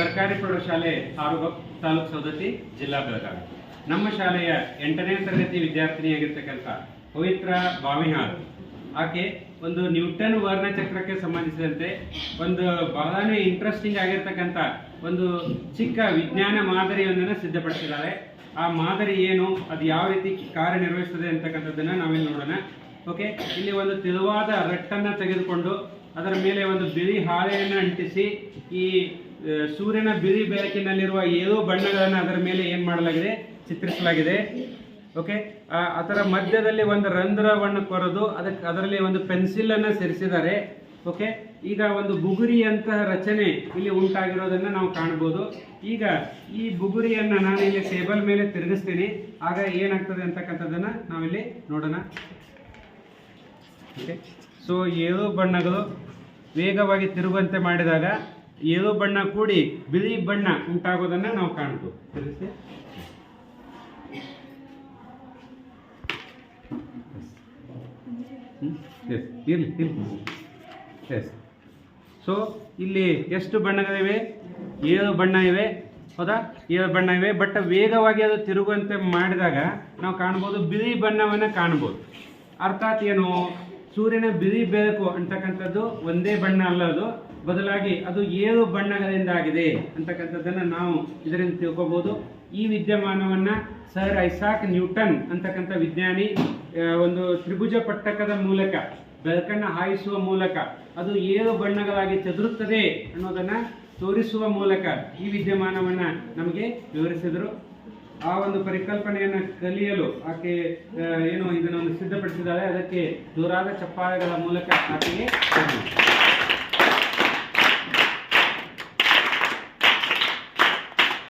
ಸರ್ಕಾರಿ ಪ್ರೌಢಶಾಲೆ ಆರುಬ ತಾಲೂಕು ಸವದತ್ತಿ ಜಿಲ್ಲಾ ಬೆಳಗಾವಿ. ನಮ್ಮ ಶಾಲೆಯ ಎಂಟನೇ ತರಗತಿ ವಿದ್ಯಾರ್ಥಿನಿಯಾಗಿರ್ತಕ್ಕಂಥ ಪವಿತ್ರ ಬಾವಿಹಾಳ್. ಆಕೆ ಒಂದು ನ್ಯೂಟನ್ ವರ್ಣಚಕ್ರಕ್ಕೆ ಸಂಬಂಧಿಸಿದಂತೆ ಒಂದು ಬಹಳನೇ ಇಂಟ್ರೆಸ್ಟಿಂಗ್ ಆಗಿರ್ತಕ್ಕಂಥ ಒಂದು ಚಿಕ್ಕ ವಿಜ್ಞಾನ ಮಾದರಿಯೊಂದನ್ನು ಸಿದ್ಧಪಡಿಸಿದ್ದಾರೆ. ಆ ಮಾದರಿ ಏನು, ಅದು ಯಾವ ರೀತಿ ಕಾರ್ಯನಿರ್ವಹಿಸ್ತದೆ ಅಂತಕ್ಕಂಥದ್ದನ್ನು ನಾವಿಲ್ಲಿ ನೋಡೋಣ. ಓಕೆ ಇಲ್ಲಿ ಒಂದು ತೆಳುವಾದ ರಟ್ಟನ್ನು ತೆಗೆದುಕೊಂಡು ಅದರ ಮೇಲೆ ಒಂದು ಬಿಳಿ ಹಾಳೆಯನ್ನು ಅಂಟಿಸಿ ಈ ಸೂರ್ಯನ ಬಿಳಿ ಬೆಳಕಿನಲ್ಲಿರುವ ಏಳು ಬಣ್ಣಗಳನ್ನು ಅದರ ಮೇಲೆ ಏನು ಮಾಡಲಾಗಿದೆ? ಚಿತ್ರಿಸಲಾಗಿದೆ. ಓಕೆ? ಅದರ ಮಧ್ಯದಲ್ಲಿ ಒಂದು ರಂಧ್ರವನ್ನು ಕೊರೆದು ಅದಕ್ಕೆ ಅದರಲ್ಲಿ ಒಂದು ಪೆನ್ಸಿಲ್ ಅನ್ನು ಸೇರಿಸಿದ್ದಾರೆ. ಓಕೆ? ಈಗ ಒಂದು ಬುಗುರಿಯಂತಹ ರಚನೆ ಇಲ್ಲಿ ಉಂಟಾಗಿರೋದನ್ನು ನಾವು ಕಾಣಬಹುದು ಈಗ ಈ ಬುಗುರಿಯನ್ನು ನಾನು ಇಲ್ಲಿ ಟೇಬಲ್ ಮೇಲೆ ತಿರುಗಿಸ್ತೀನಿ. ಆಗ ಏನಾಗ್ತದೆ ಅಂತಕ್ಕಂಥದ್ದನ್ನ ನಾವಿಲ್ಲಿ ನೋಡೋಣ. ಓಕೆ? ಸೊ, ಏಳು ಬಣ್ಣಗಳು ವೇಗವಾಗಿ ತಿರುಗುವಂತೆ ಮಾಡಿದಾಗ ಏಳು ಬಣ್ಣ ಕೂಡಿ ಬಿಳಿ ಬಣ್ಣ ಉಂಟಾಗೋದನ್ನ ನಾವು ಕಾಣ್ಬೋದು ತಿಳಿಸಿ ಎಸ್ ಎಸ್ ಸೊ ಇಲ್ಲಿ ಎಷ್ಟು ಬಣ್ಣಗಳಿವೆ? ಏಳು ಬಣ್ಣ ಇವೆ. ಹೌದಾ? ಏಳು ಬಣ್ಣ ಇವೆ. ಬಟ್ ವೇಗವಾಗಿ ಅದು ತಿರುಗುವಂತೆ ಮಾಡಿದಾಗ ನಾವು ಕಾಣ್ಬೋದು ಬಿಳಿ ಬಣ್ಣವನ್ನು ಕಾಣ್ಬೋದು. ಅರ್ಥಾತ್ ಏನು? ಸೂರ್ಯನ ಬಿಳಿ ಬೆಳಕು ಅಂತಕ್ಕಂಥದ್ದು ಒಂದೇ ಬಣ್ಣ ಅಲ್ಲ ಅದು. ಬದಲಾಗಿ ಅದು ಏಳು ಬಣ್ಣಗಳಿಂದ ಆಗಿದೆ ಅಂತಕ್ಕಂಥದ್ದನ್ನು ನಾವು ಇದರಿಂದ ತಿಳ್ಕೊಬೋದು. ಈ ವಿದ್ಯಮಾನವನ್ನ ಸರ್ ಐಸಾಕ್ ನ್ಯೂಟನ್ ಅಂತಕ್ಕಂಥ ವಿಜ್ಞಾನಿ ಒಂದು ತ್ರಿಭುಜ ಪಟ್ಟಕದ ಮೂಲಕ, ಬೆಳಕನ್ನು ಹಾಯಿಸುವ ಮೂಲಕ, ಅದು ಏಳು ಬಣ್ಣಗಳಾಗಿ ಚದುರುತ್ತದೆ ಅನ್ನೋದನ್ನು ತೋರಿಸುವ ಮೂಲಕ ಈ ವಿದ್ಯಮಾನವನ್ನ ನಮಗೆ ವಿವರಿಸಿದರು. ಆ ಒಂದು ಪರಿಕಲ್ಪನೆಯನ್ನು ಕಲಿಯಲು ಆಕೆ ಏನು ಇದನ್ನು ಸಿದ್ಧಪಡಿಸಿದ್ದಾಳೆ ಅದಕ್ಕೆ ಜೋರಾದ ಚಪ್ಪಾಳೆಗಳ ಮೂಲಕ ಆಕೆಗೆ.